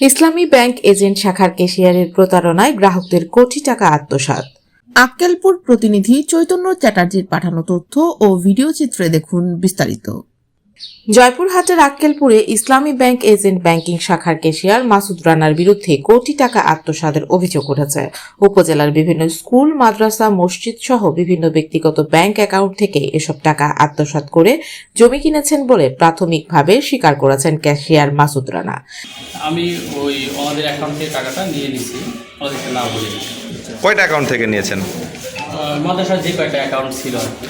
ইসলামী bank agent শাখার কেশিয়ারের প্রতারণায় গ্রাহকদের কোটি টাকা আত্মসাত আক্কেলপুর প্রতিনিধি চৈতন্য চ্যাটার্জির পাঠানো তথ্য ও ভিডিও চিত্রে দেখুন বিস্তারিত। জয়পুরহাটের আক্কেলপুরে ইসলামী ব্যাংক এজেন্ট ব্যাংকিং শাখার কেশিয়ার মাসুদ রানার বিরুদ্ধে কোটি টাকা আত্মসাদের অভিযোগ উঠেছে। উপজেলার বিভিন্ন স্কুল মাদ্রাসা মসজিদ সহ বিভিন্ন ব্যক্তিগত ব্যাংক অ্যাকাউন্ট থেকে এসব টাকা আত্মসাৎ করে জমি কিনেছেন বলে প্রাথমিকভাবে স্বীকার করেছেন ক্যাশিয়ার মাসুদ রানা। আমি ওই আমাদের অ্যাকাউন্ট থেকে টাকাটা নিয়ে ওদেরকে না বলে কয়টা অ্যাকাউন্ট থেকে নিয়েছেন? মাদ্রাসার যে কয়টা অ্যাকাউন্ট ছিল আর কি।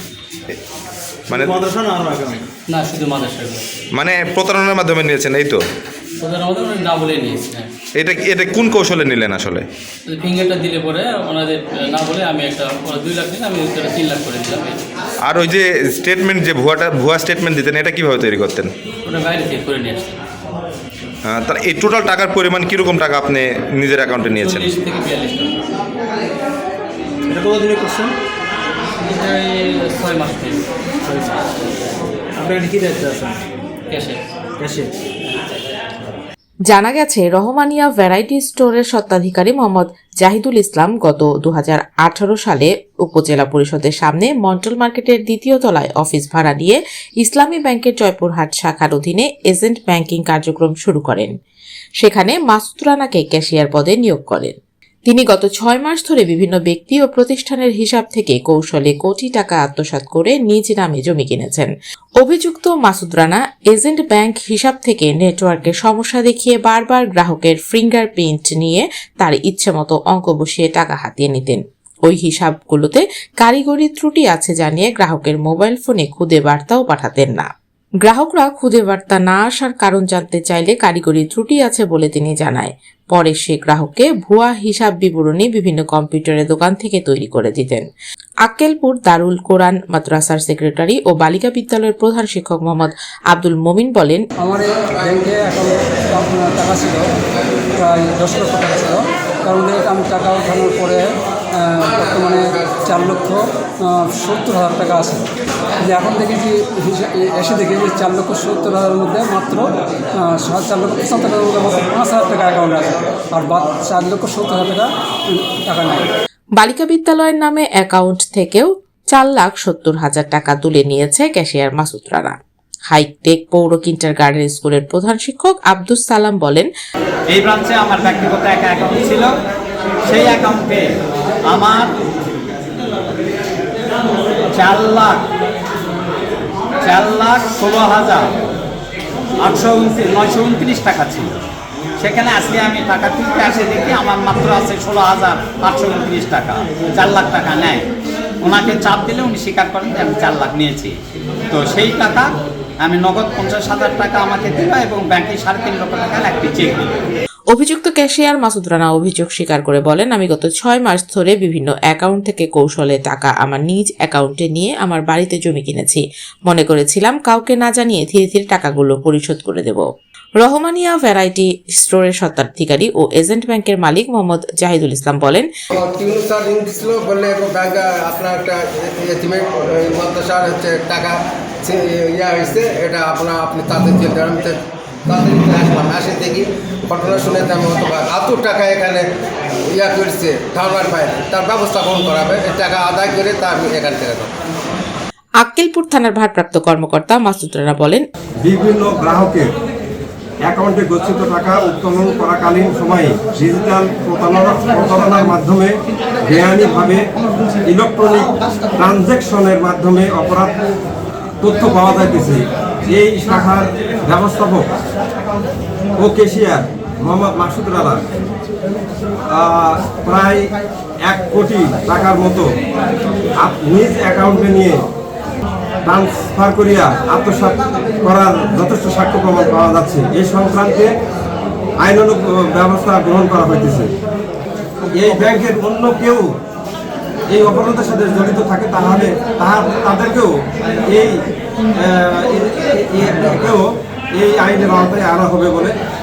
মানে না শুধু মাদ্রাসার মানে প্রতারণার মাধ্যমে নিয়েছেন এই তো? না বলে নিয়েছি হ্যাঁ। এটা এটা কোন কৌশলে নিলেন আসলে? ফিঙ্গারটা দিলে পরে ওনাদের না বলে আমি একটা ওরা দুই লাখ আমি ওটা তিন লাখ করে দিলাম আর ওই যে স্টেটমেন্ট যে ভুয়াটা ভুয়া স্টেটমেন্ট দিতেন এটা কীভাবে তৈরি করতেন? ওটা বাইরে থেকে করে নিয়ে আসছি আহ, তার এই টোটাল টাকার পরিমাণ কীরকম টাকা আপনি নিজের অ্যাকাউন্টে নিয়েছেন? কতদিনে করছেন এটা ছয় মাস আছেন ক্যাশে। ক্যাশে? জানা গেছে রহমানিয়া ভ্যারাইটি স্টোরের স্বত্বাধিকারী মোহাম্মদ জাহিদুল ইসলাম গত দুহাজার আঠারো সালে উপজেলা পরিষদের সামনে মন্টল মার্কেটের দ্বিতীয় তলায় অফিস ভাড়া নিয়ে ইসলামী ব্যাংকের জয়পুরহাট শাখার অধীনে এজেন্ট ব্যাংকিং কার্যক্রম শুরু করেন। সেখানে মাসুদ রানাকে ক্যাশিয়ার পদে নিয়োগ করেন। তিনি গত ছয় মাস ধরে বিভিন্ন ব্যক্তি ও প্রতিষ্ঠানের হিসাব থেকে কৌশলে কোটি টাকা আত্মসাৎ করে নিজ নামে জমি কিনেছেন। অভিযুক্ত মাসুদ রানা এজেন্ট ব্যাংক হিসাব থেকে নেটওয়ার্কে সমস্যা দেখিয়ে বারবার গ্রাহকের ফিঙ্গার প্রিন্ট নিয়ে তার ইচ্ছেমতো অঙ্ক বসিয়ে টাকা হাতিয়ে নিতেন। ওই হিসাবগুলোতে কারিগরি ত্রুটি আছে জানিয়ে গ্রাহকের মোবাইল ফোনে খুদে বার্তাও পাঠাতেন না। গ্রাহকরা খুদে বার্তা না আসার কারণ জানতে চাইলে কারিগরি ত্রুটি আছে বলে তিনি জানায়। পরে সে গ্রাহককে ভুয়া হিসাব বিবরণী বিভিন্ন কম্পিউটারের দোকান থেকে তৈরি করে দিতেন। আক্কেলপুর দারুল কোরআন মাদ্রাসার সেক্রেটারি ও বালিকা বিদ্যালয়ের প্রধান শিক্ষক মোহাম্মদ আব্দুল মমিন বলেন আমার ব্যাংকে টাকা ছিল, প্রায় দশ লক্ষ টাকা ছিল। মধ্যে আমি টাকা ওঠানোর পরে বর্তমানে চার লক্ষ সত্তর হাজার টাকা আছে। যে এখন দেখেছি, এসে দেখি যে চার লক্ষ সত্তর হাজারের মধ্যে মাত্র চার লক্ষ পঁচাত্তর হাজার মধ্যে মাত্র পাঁচ হাজার টাকা অ্যাকাউন্ট আছে। আর চার লক্ষ সত্তর হাজার টাকা টাকা নেই। বালিকা বিদ্যালয়ের নামে অ্যাকাউন্ট থেকেও চার লাখ সত্তর হাজার টাকা তুলে নিয়েছে cashier Masud Rana. High tech পৌর কিন্টার গার্ডেন স্কুলের প্রধান শিক্ষক আব্দুস সালাম বলেন, এই ব্রাঞ্চে আমার ব্যক্তিগত একটা অ্যাকাউন্ট ছিল। সেই অ্যাকাউন্টে আমার চার লাখ চার লাখ ষোলো হাজার আটশো নয়শো উনত্রিশ টাকা ছিল। সেখানে আজকে আমি টাকা তুলতে আসে দেখি আমার মাত্র আছে ষোলো হাজার আটশো উনত্রিশ টাকা, চার লাখ টাকা নেয়। ওনাকে চাপ দিলে উনি স্বীকার করেন যে আমি চার লাখ নিয়েছি। তো সেই টাকা আমি নগদ পঞ্চাশ হাজার টাকা আমাকে দিল এবং ব্যাংকে সাড়ে তিন লক্ষ টাকার একটি চেক দিল অভিযুক্ত ক্যাশিয়ার মাসুদ রানা অভিযোগ স্বীকার করে বলেন আমি গত ছয় মাস ধরে বিভিন্ন অ্যাকাউন্ট থেকে কৌশলে টাকা আমার নিজ অ্যাকাউন্টে নিয়ে আমার বাড়িতে জমি কিনেছি। মনে করেছিলাম কাউকে না জানিয়ে ধীরে ধীরে টাকাগুলো পরিশোধ করে দেব। রহমানিয়া ভ্যারাইটি স্টোরের স্বত্বাধিকারী ও এজেন্ট ব্যাংকের মালিক মোহাম্মদ জাহিদুল ইসলাম বলেন আপনার একটা টাকা ইয়া হয়েছে এটা আপনার আপনি তাদের যে আমি তো আসলাম আসে দেখি ঘটনা শুনে আমি হতো এত টাকা এখানে ইয়া করছে ধারণার বাইরে তার ব্যবস্থা গ্রহণ করা হবে টাকা আদায় করে তা আমি এখান থেকে আক্কেলপুর থানার ভারপ্রাপ্ত কর্মকর্তা মাসুদ রানা বলেন বিভিন্ন গ্রাহকের অ্যাকাউন্টে গচ্ছিত টাকা উত্তোলন করাকালীন সময়ে ডিজিটাল প্রতারণা প্রতারণার মাধ্যমে বেআইনিভাবে ইলেকট্রনিক ট্রানজ্যাকশনের মাধ্যমে অপরাধ তথ্য পাওয়া যাইতেছে। এই শাখার ব্যবস্থাপক ও কেশিয়ার মোহাম্মদ মাসুদ রানা প্রায় এক কোটি টাকার মতো নিজ অ্যাকাউন্টে নিয়ে ট্রান্সফার করিয়া আত্মসাৎ করার যথেষ্ট সাক্ষ্য প্রমাণ পাওয়া যাচ্ছে। এই সংক্রান্তে আইনানুগ ব্যবস্থা গ্রহণ করা হইতেছে। এই ব্যাংকের অন্য কেউ এই অপরাধের সাথে জড়িত থাকে তাহলে তাহার তাদেরকেও এই আহ, এ- এ- এ- কেউ এই আইনের আওতায় আনা হবে বলে